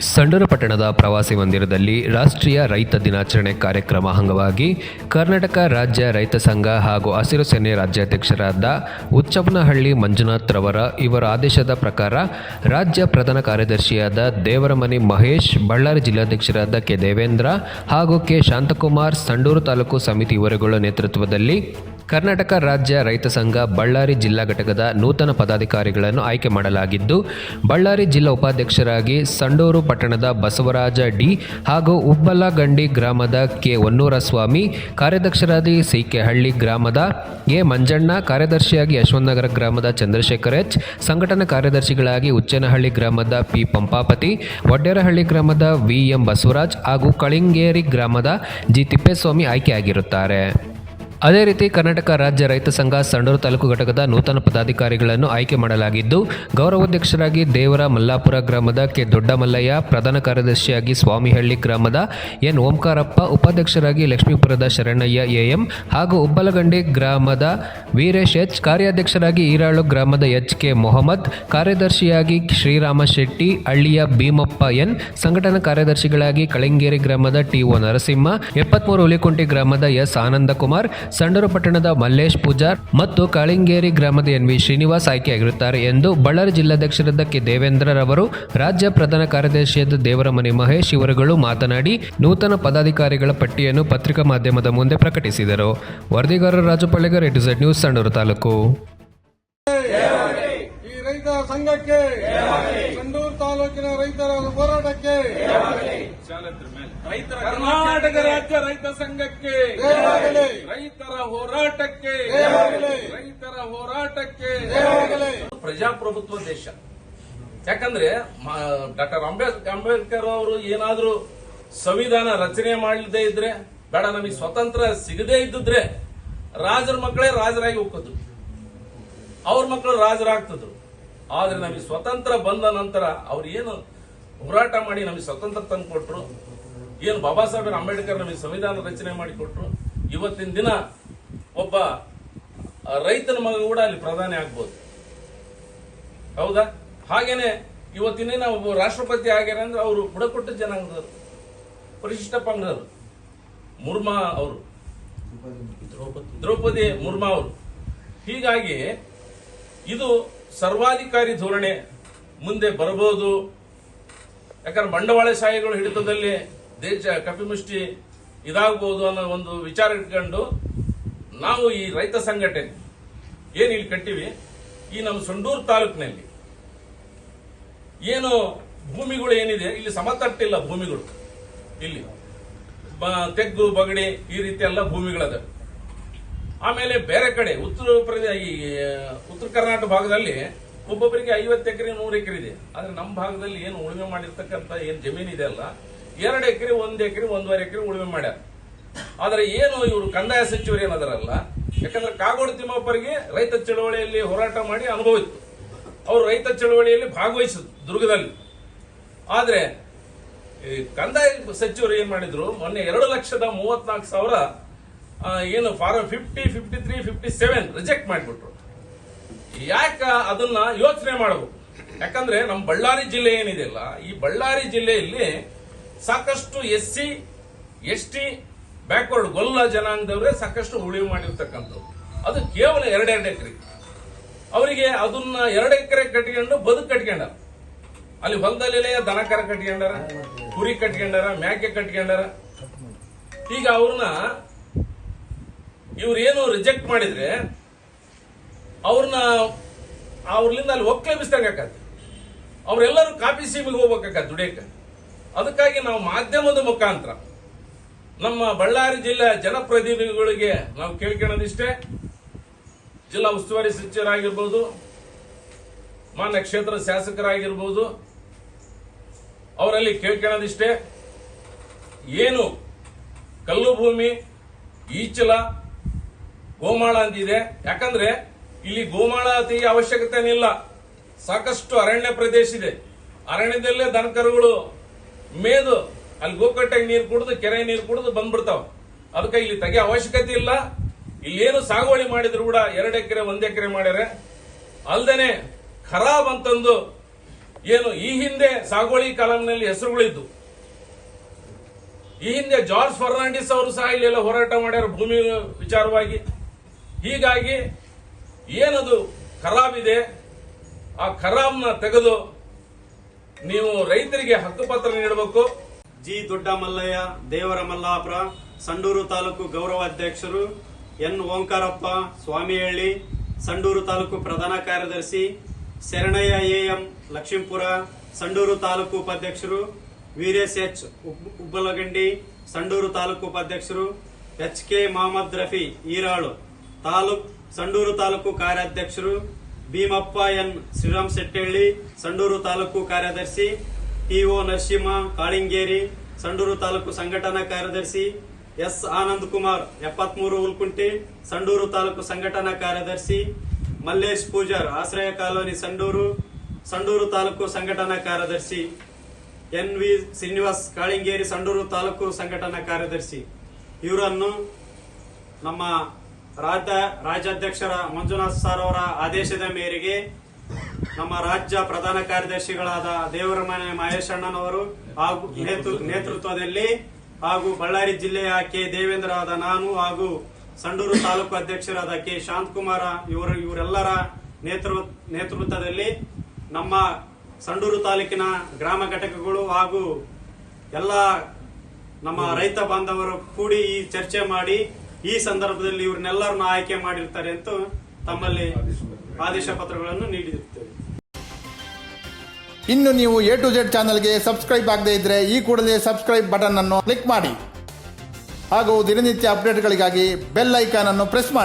ಸಂಡೂರು ಪಟ್ಟಣದ ಪ್ರವಾಸಿ ಮಂದಿರದಲ್ಲಿ ರಾಷ್ಟ್ರೀಯ ರೈತ ದಿನಾಚರಣೆ ಕಾರ್ಯಕ್ರಮ ಅಂಗವಾಗಿ ಕರ್ನಾಟಕ ರಾಜ್ಯ ರೈತ ಸಂಘ ಹಾಗೂ ಹಸಿರು ಸೇನೆ ರಾಜ್ಯಾಧ್ಯಕ್ಷರಾದ ಉಚ್ಚಪ್ಪನಹಳ್ಳಿ ಮಂಜುನಾಥ್ ರವರ ಇವರ ಆದೇಶದ ಪ್ರಕಾರ ರಾಜ್ಯ ಪ್ರಧಾನ ಕಾರ್ಯದರ್ಶಿಯಾದ ದೇವರಮನಿ ಮಹೇಶ್, ಬಳ್ಳಾರಿ ಜಿಲ್ಲಾಧ್ಯಕ್ಷರಾದ ಕೆ ದೇವೇಂದ್ರ ಹಾಗೂ ಕೆ ಶಾಂತಕುಮಾರ್, ಸಂಡೂರು ತಾಲೂಕು ಸಮಿತಿ ಇವರುಗಳ ನೇತೃತ್ವದಲ್ಲಿ ಕರ್ನಾಟಕ ರಾಜ್ಯ ರೈತ ಸಂಘ ಬಳ್ಳಾರಿ ಜಿಲ್ಲಾ ಘಟಕದ ನೂತನ ಪದಾಧಿಕಾರಿಗಳನ್ನು ಆಯ್ಕೆ ಮಾಡಲಾಗಿದ್ದು, ಬಳ್ಳಾರಿ ಜಿಲ್ಲಾ ಉಪಾಧ್ಯಕ್ಷರಾಗಿ ಸಂಡೂರು ಪಟ್ಟಣದ ಬಸವರಾಜ ಡಿ ಹಾಗೂ ಉಬ್ಬಲಗಂಡಿ ಗ್ರಾಮದ ಕೆ ಹೊನ್ನೂರ ಸ್ವಾಮಿ ಕಾರ್ಯಾಧ್ಯಕ್ಷರಾಗಿ ಸಿ ಕೆ ಹಳ್ಳಿ ಗ್ರಾಮದ ಎ ಮಂಜಣ್ಣ, ಕಾರ್ಯದರ್ಶಿಯಾಗಿ ಯಶವಂತನಗರ ಗ್ರಾಮದ ಚಂದ್ರಶೇಖರ್ ಎಚ್, ಸಂಘಟನಾ ಕಾರ್ಯದರ್ಶಿಗಳಾಗಿ ಉಚ್ಚನಹಳ್ಳಿ ಗ್ರಾಮದ ಪಿ ಪಂಪಾಪತಿ, ವಡ್ಡೇರಹಳ್ಳಿ ಗ್ರಾಮದ ವಿ ಎಂ ಬಸವರಾಜ್ ಹಾಗೂ ಕಳಿಂಗೇರಿ ಗ್ರಾಮದ ಜಿ ತಿಪ್ಪೇಸ್ವಾಮಿ ಆಯ್ಕೆಯಾಗಿರುತ್ತಾರೆ. ಅದೇ ರೀತಿ ಕರ್ನಾಟಕ ರಾಜ್ಯ ರೈತ ಸಂಘ ಸಂಡೂರು ತಾಲೂಕು ಘಟಕದ ನೂತನ ಪದಾಧಿಕಾರಿಗಳನ್ನು ಆಯ್ಕೆ ಮಾಡಲಾಗಿದ್ದು, ಗೌರವಾಧ್ಯಕ್ಷರಾಗಿ ದೇವರ ಮಲ್ಲಾಪುರ ಗ್ರಾಮದ ಕೆ ದೊಡ್ಡಮಲ್ಲಯ್ಯ, ಪ್ರಧಾನ ಕಾರ್ಯದರ್ಶಿಯಾಗಿ ಸ್ವಾಮಿಹಳ್ಳಿ ಗ್ರಾಮದ ಎನ್ ಓಂಕಾರಪ್ಪ, ಉಪಾಧ್ಯಕ್ಷರಾಗಿ ಲಕ್ಷ್ಮೀಪುರದ ಶರಣಯ್ಯ ಎಎಂ ಹಾಗೂ ಉಬ್ಬಲಗಂಡಿ ಗ್ರಾಮದ ವೀರೇಶ್ ಎಚ್, ಕಾರ್ಯಾಧ್ಯಕ್ಷರಾಗಿ ಈರಾಳು ಗ್ರಾಮದ ಎಚ್ ಕೆ ಮೊಹಮ್ಮದ್, ಕಾರ್ಯದರ್ಶಿಯಾಗಿ ಶ್ರೀರಾಮ ಶೆಟ್ಟಿ ಹಳ್ಳಿಯ ಭೀಮಪ್ಪ ಎನ್, ಸಂಘಟನಾ ಕಾರ್ಯದರ್ಶಿಗಳಾಗಿ ಕಳಿಂಗೇರಿ ಗ್ರಾಮದ ಟಿ ಒ ನರಸಿಂಹ, ಎಪ್ಪತ್ಮೂರು ಹುಲಿಕುಂಟಿ ಗ್ರಾಮದ ಎಸ್ ಆನಂದಕುಮಾರ್ ಸಂಡೂರು ಪಟ್ಟಣದ ಮಲ್ಲೇಶ್ ಪೂಜಾರ್ ಮತ್ತು ಕಾಳಿಂಗೇರಿ ಗ್ರಾಮದ ಎನ್ ವಿ ಶ್ರೀನಿವಾಸ್ ಆಯ್ಕೆಯಾಗಿರುತ್ತಾರೆ ಎಂದು ಬಳ್ಳಾರಿ ಜಿಲ್ಲಾಧ್ಯಕ್ಷರಾದ ಕೆ ದೇವೇಂದ್ರರವರು ರಾಜ್ಯ ಪ್ರಧಾನ ಕಾರ್ಯದರ್ಶಿಯಾದ ದೇವರಮನಿ ಮಹೇಶ್ ಇವರುಗಳು ಮಾತನಾಡಿ, ನೂತನ ಪದಾಧಿಕಾರಿಗಳ ಪಟ್ಟಿಯನ್ನು ಪತ್ರಿಕಾ ಮಾಧ್ಯಮದ ಮುಂದೆ ಪ್ರಕಟಿಸಿದರು. ವರದಿಗಾರ Raju Palligar A to Z news Sandur taluk. ಸಂಘಕ್ಕೆ, ಸಂಡೂರು ತಾಲೂಕಿನ ರೈತರ ಹೋರಾಟಕ್ಕೆ ಕರ್ನಾಟಕ ರಾಜ್ಯ ರೈತ ಸಂಘಕ್ಕೆ ಜಯವಾಗಲಿ. ರೈತರ ಹೋರಾಟಕ್ಕೆ ಜಯವಾಗಲಿ. ರೈತರ ಹೋರಾಟಕ್ಕೆ ಜಯವಾಗಲಿ. ಪ್ರಜಾಪ್ರಭುತ್ವ ದೇಶ ಯಾಕಂದ್ರೆ ಡಾಕ್ಟರ್ ಅಂಬೇಡ್ಕರ್ ಅಂಬೇಡ್ಕರ್ ಅವರು ಏನಾದ್ರೂ ಸಂವಿಧಾನ ರಚನೆ ಮಾಡದೇ ಇದ್ರೆ ಬೇಡ ನಮಗೆ ಸ್ವತಂತ್ರ ಸಿಗದೇ ಇದ್ದಿದ್ರೆ ರಾಜರ ಮಕ್ಕಳೇ ರಾಜರಾಗಿ ಹೋಗ್ತಿದ್ರು ಅವ್ರ ಮಕ್ಕಳು ರಾಜರಾಗ್ತಿದ್ರು ಆದ್ರೆ ನಮಗೆ ಸ್ವತಂತ್ರ ಬಂದ ನಂತರ ಅವ್ರು ಏನು ಹೋರಾಟ ಮಾಡಿ ನಮಗೆ ಸ್ವತಂತ್ರ ತಂದು ಕೊಟ್ರು ಏನು ಬಾಬಾ ಸಾಹೇಬ್ ಅಂಬೇಡ್ಕರ್ ನಮಗೆ ಸಂವಿಧಾನ ರಚನೆ ಮಾಡಿಕೊಟ್ರು ಇವತ್ತಿನ ದಿನ ಒಬ್ಬ ರೈತನ ಮಗ ಕೂಡ ಅಲ್ಲಿ ಪ್ರಧಾನಿ ಆಗ್ಬೋದು. ಹೌದಾ? ಹಾಗೇನೆ ಇವತ್ತಿನ ದಿನ ಒಬ್ಬ ರಾಷ್ಟ್ರಪತಿ ಆಗ್ಯಾರ ಅಂದ್ರೆ ಅವರು ಬುಡಕಟ್ಟು ಜನಾಂಗದವರು ಪರಿಶಿಷ್ಟ ಪಂಗದವರು. ಮುರ್ಮಾ ಅವರು. ದ್ರೌಪದಿ. ಮುರ್ಮಾ ಅವರು. ಹೀಗಾಗಿ ಇದು ಸರ್ವಾಧಿಕಾರಿ ಧೋರಣೆ. ಮುಂದೆ ಬರಬಹುದು. ಯಾಕಂದ್ರೆ ಬಂಡವಾಳಶಾಹಿಗಳು ಹಿಡಿತದಲ್ಲಿ ದೇಶ ಕಪಿಮುಷ್ಟಿ ಇದಾಗಬಹುದು ಅನ್ನೋ ಒಂದು ವಿಚಾರ ಇಟ್ಕೊಂಡು ನಾವು ಈ ರೈತ ಸಂಘಟನೆ ಏನು ಇಲ್ಲಿ ಕಟ್ಟಿವಿ? ಈ ನಮ್ಮ ಸಂಡೂರು ತಾಲೂಕಿನಲ್ಲಿ ಏನು ಭೂಮಿಗಳು ಏನಿದೆ? ಇಲ್ಲಿ ಸಮತಟ್ಟಿಲ್ಲ ಭೂಮಿಗಳು. ಇಲ್ಲಿ ತೆಗ್ಗು, ಬಗಡಿ ಈ ರೀತಿ ಎಲ್ಲ ಭೂಮಿಗಳದ. ಆಮೇಲೆ ಬೇರೆ ಕಡೆ ಉತ್ತರ ಪ್ರದೇಶ ಈ ಉತ್ತರ ಕರ್ನಾಟಕ ಭಾಗದಲ್ಲಿ ಒಬ್ಬೊಬ್ಬರಿಗೆ ಐವತ್ತು ಎಕರೆ, ನೂರು ಎಕರೆ ಇದೆ. ಆದರೆ ನಮ್ಮ ಭಾಗದಲ್ಲಿ ಏನು ಉಳುಮೆ ಮಾಡಿರ್ತಕ್ಕಂಥ ಏನು ಜಮೀನು ಇದೆ ಅಲ್ಲ ಎರಡು ಎಕರೆ, ಒಂದು ಎಕರೆ, ಒಂದೂವರೆ ಎಕರೆ ಉಳುಮೆ ಮಾಡ್ಯಾರ. ಆದರೆ ಏನು ಇವರು ಕಂದಾಯ ಸಚಿವರು ಏನದಾರಲ್ಲ, ಯಾಕಂದ್ರೆ ಕಾಗೋಡು ತಿಮ್ಮಪ್ಪರಿಗೆ ರೈತ ಚಳವಳಿಯಲ್ಲಿ ಹೋರಾಟ ಮಾಡಿ ಅನುಭವ ಇತ್ತು. ಅವರು ರೈತ ಚಳವಳಿಯಲ್ಲಿ ಭಾಗವಹಿಸಿದ್ರು ದುರ್ಗದಲ್ಲಿ. ಆದರೆ, ಈ ಕಂದಾಯ ಸಚಿವರು ಏನು ಮಾಡಿದ್ರು, ಮೊನ್ನೆ ಎರಡು ಲಕ್ಷದ ಮೂವತ್ನಾಲ್ಕು ಸಾವಿರ ಏನು form fifty fifty three fifty seven reject ಮಾಡಿಬಿಟ್ರು. ಯಾಕ ಅದನ್ನ ಯೋಚನೆ ಮಾಡಬೇಕು? ಯಾಕಂದ್ರೆ ನಮ್ಮ ಬಳ್ಳಾರಿ ಜಿಲ್ಲೆ ಏನಿದೆಯಲ್ಲ ಈ ಬಳ್ಳಾರಿ ಜಿಲ್ಲೆಯಲ್ಲಿ ಸಾಕಷ್ಟು S C, S T, backward Golla ಜನಾಂಗದವರೇ ಸಾಕಷ್ಟು ಉಳಿವು ಮಾಡಿರ್ತಕ್ಕಂಥದ್ದು ಅದು ಕೇವಲ ಎರಡೆರಡು ಎಕರೆ. ಅವರಿಗೆ ಅದನ್ನ ಎರಡು ಎಕರೆ ಕಟ್ಕೊಂಡು ಬದುಕು ಕಟ್ಕೊಂಡ ಅಲ್ಲಿ ಹೊಲದಲ್ಲಿ ದನಕರ ಕಟ್ಕೊಂಡಾರ, ಕುರಿ ಕಟ್ಕೊಂಡಾರ, ಮ್ಯಾಕೆ ಕಟ್ಕೊಂಡಾರ. ಈಗ ಅವ್ರನ್ನ ಇವ್ರೇನು ರಿಜೆಕ್ಟ್ ಮಾಡಿದ್ರೆ ಅವ್ರನ್ನ ಅವ್ರಲಿಂದ ಅಲ್ಲಿ ಒಕ್ಕಲೆಬ್ಬಿಸ್ದಂಗ ಆಕತ್ತೆ ಅವರೆಲ್ಲರೂ ಕಾಪಿ ಸೀಮಿಗೆ ಹೋಗ್ಬೇಕಾಗತ್ತೆ ದುಡಿಯಕ್ಕೆ. ಅದಕ್ಕಾಗಿ ನಾವು ಮಾಧ್ಯಮದ ಮುಖಾಂತರ ನಮ್ಮ ಬಳ್ಳಾರಿ ಜಿಲ್ಲೆ ಜನಪ್ರತಿನಿಧಿಗಳಿಗೆ ನಾವು ಕೇಳ್ಕೊಳ್ಳೋದಿಷ್ಟೇ. ಜಿಲ್ಲಾ ಉಸ್ತುವಾರಿ ಸಚಿವರಾಗಿರ್ಬೋದು, ಮಾನ್ಯ ಕ್ಷೇತ್ರ ಶಾಸಕರಾಗಿರ್ಬೋದು, ಅವರಲ್ಲಿ ಕೇಳ್ಕೊಳ್ಳೋದಿಷ್ಟೇ. ಏನು ಕಲ್ಲು ಭೂಮಿ, ಈಚಲ ಗೋಮಾಳ ಅಂತಿದೆ. ಯಾಕಂದ್ರೆ ಇಲ್ಲಿ ಗೋಮಾಳ ಅತಿ ಅವಶ್ಯಕತೆ ಇಲ್ಲ ಸಾಕಷ್ಟು ಅರಣ್ಯ ಪ್ರದೇಶ ಇದೆ. ಅರಣ್ಯದಲ್ಲೇ ದನಕರುಗಳು ಮೇದು, ಅಲ್ಲಿ ಗೋಕಟ್ಟಾಗಿ ನೀರು ಕುಡಿದು, ಕೆರೆ ನೀರು ಕುಡಿದು ಬಂದ್ಬಿಡ್ತಾವ. ಅದಕ್ಕೆ ಇಲ್ಲಿ ತೆಗೆ ಅವಶ್ಯಕತೆ ಇಲ್ಲ. ಇಲ್ಲೇನು ಸಾಗುವಳಿ ಮಾಡಿದ್ರು ಕೂಡ ಎರಡು ಎಕರೆ, ಒಂದ್ ಎಕರೆ ಮಾಡ್ಯಾರೆ. ಅಲ್ದೇನೆ ಖರಾಬ್ ಅಂತಂದು ಏನು, ಈ ಹಿಂದೆ ಸಾಗುವಳಿ ಕಾಲಂನಲ್ಲಿ ಹೆಸರುಗಳಿದ್ದು ಈ ಹಿಂದೆ ಜಾರ್ಜ್ ಫರ್ನಾಂಡಿಸ್ ಅವರು ಸಹ ಇಲ್ಲೆಲ್ಲ ಹೋರಾಟ ಮಾಡ್ಯಾರ ಭೂಮಿ ವಿಚಾರವಾಗಿ. ಹೀಗಾಗಿ ಏನದು ಖರಾಬ್ ಇದೆ ಆ ಖರಾಬ್ನ ತೆಗೆದು ನೀವು ರೈತರಿಗೆ ಹಕ್ಕುಪತ್ರ ನೀಡಬೇಕು. ಜಿ ದೊಡ್ಡ ಮಲ್ಲಯ್ಯ ದೇವರ ಮಲ್ಲಾಪುರ ಸಂಡೂರು ತಾಲೂಕು ಗೌರವಾಧ್ಯಕ್ಷರು ಎನ್ ಓಂಕಾರಪ್ಪ ಸ್ವಾಮಿಹಳ್ಳಿ, ಸಂಡೂರು ತಾಲೂಕು ಪ್ರಧಾನ ಕಾರ್ಯದರ್ಶಿ ಶರಣಯ್ಯ ಎಂ ಲಕ್ಷ್ಮೀಪುರ, ಸಂಡೂರು ತಾಲೂಕು ಉಪಾಧ್ಯಕ್ಷರು ವೀರೇಶ್ ಎಚ್ ಉಬ್- ಉಬ್ಬಲಗಂಡಿ, ಸಂಡೂರು ತಾಲೂಕು ಉಪಾಧ್ಯಕ್ಷರು ಎಚ್ ಕೆ ಮೊಹಮ್ಮದ್ ರಫಿ ಈರಾಳು ತಾಲೂಕ್, ಸಂಡೂರು ತಾಲೂಕು ಕಾರ್ಯಾಧ್ಯಕ್ಷರು ಭೀಮಪ್ಪ ಎನ್ ಶ್ರೀರಾಮ್ ಶೆಟ್ಟಳ್ಳಿ, ಸಂಡೂರು ತಾಲೂಕು ಕಾರ್ಯದರ್ಶಿ ಟಿಒ ನರಸಿಂಹ ಕಾಳಿಂಗೇರಿ, ಸಂಡೂರು ತಾಲೂಕು ಸಂಘಟನಾ ಕಾರ್ಯದರ್ಶಿ ಎಸ್. ಆನಂದ್ ಕುಮಾರ್, ಎಪ್ಪತ್ಮೂರು ಉಲ್ಕುಂಟಿ ಸಂಡೂರು ತಾಲೂಕು ಸಂಘಟನಾ ಕಾರ್ಯದರ್ಶಿ ಮಲ್ಲೇಶ್ ಪೂಜಾರ್, ಆಶ್ರಯ ಕಾಲೋನಿ ಸಂಡೂರು ಸಂಡೂರು ತಾಲೂಕು ಸಂಘಟನಾ ಕಾರ್ಯದರ್ಶಿ ಎನ್ ವಿ ಶ್ರೀನಿವಾಸ್ ಕಾಳಿಂಗೇರಿ, ಸಂಡೂರು ತಾಲೂಕು ಸಂಘಟನಾ ಕಾರ್ಯದರ್ಶಿ. ಇವರನ್ನು ನಮ್ಮ ರಾಜ್ಯ ರಾಜ್ಯಾಧ್ಯಕ್ಷರ ಮಂಜುನಾಥ್ ಸರ್ ಅವರ ಆದೇಶದ ಮೇರೆಗೆ ನಮ್ಮ ರಾಜ್ಯ ಪ್ರಧಾನ ಕಾರ್ಯದರ್ಶಿಗಳಾದ ದೇವರಮನೆ ಮಹೇಶಣ್ಣನವರು ಹಾಗೂ ನೇತೃ- ನೇತೃತ್ವದಲ್ಲಿ ಹಾಗೂ ಬಳ್ಳಾರಿ ಜಿಲ್ಲೆಯ ಕೆ ದೇವೇಂದ್ರ ಆದ ನಾನು ಹಾಗೂ ಸಂಡೂರು ತಾಲೂಕು ಅಧ್ಯಕ್ಷರಾದ ಕೆ ಶಾಂತಕುಮಾರ ಇವರು, ಇವರೆಲ್ಲರ ನೇತೃ, ನೇತೃತ್ವದಲ್ಲಿ ನಮ್ಮ ಸಂಡೂರು ತಾಲೂಕಿನ ಗ್ರಾಮ ಘಟಕಗಳು ಹಾಗೂ ಎಲ್ಲ ನಮ್ಮ ರೈತ ಬಾಂಧವರು ಕೂಡಿ ಈ ಚರ್ಚೆ ಮಾಡಿ ಈ ಸಂದರ್ಭದಲ್ಲಿ ಇವ್ರನ್ನೆಲ್ಲರನ್ನು ಆಯ್ಕೆ ಮಾಡಿರ್ತಾರೆ ಅಂತ ತಮ್ಮಲ್ಲಿ ಆದೇಶ ಪತ್ರಗಳನ್ನು ನೀಡಿರುತ್ತೇವೆ. ಇನ್ನು ನೀವು ಎ ಟು ಜೆಡ್ ಚಾನಲ್ಗೆ ಸಬ್ಸ್ಕ್ರೈಬ್ ಆಗದೇ ಇದ್ದರೆ ಈ ಕೂಡಲೇ ಸಬ್ಸ್ಕ್ರೈಬ್ ಬಟನ್ ಅನ್ನು ಕ್ಲಿಕ್ ಮಾಡಿ. ಹಾಗೂ ದಿನನಿತ್ಯ ಅಪ್ಡೇಟ್ಗಳಿಗಾಗಿ ಬೆಲ್ ಐಕಾನ್ ಅನ್ನು ಪ್ರೆಸ್ ಮಾಡಿ.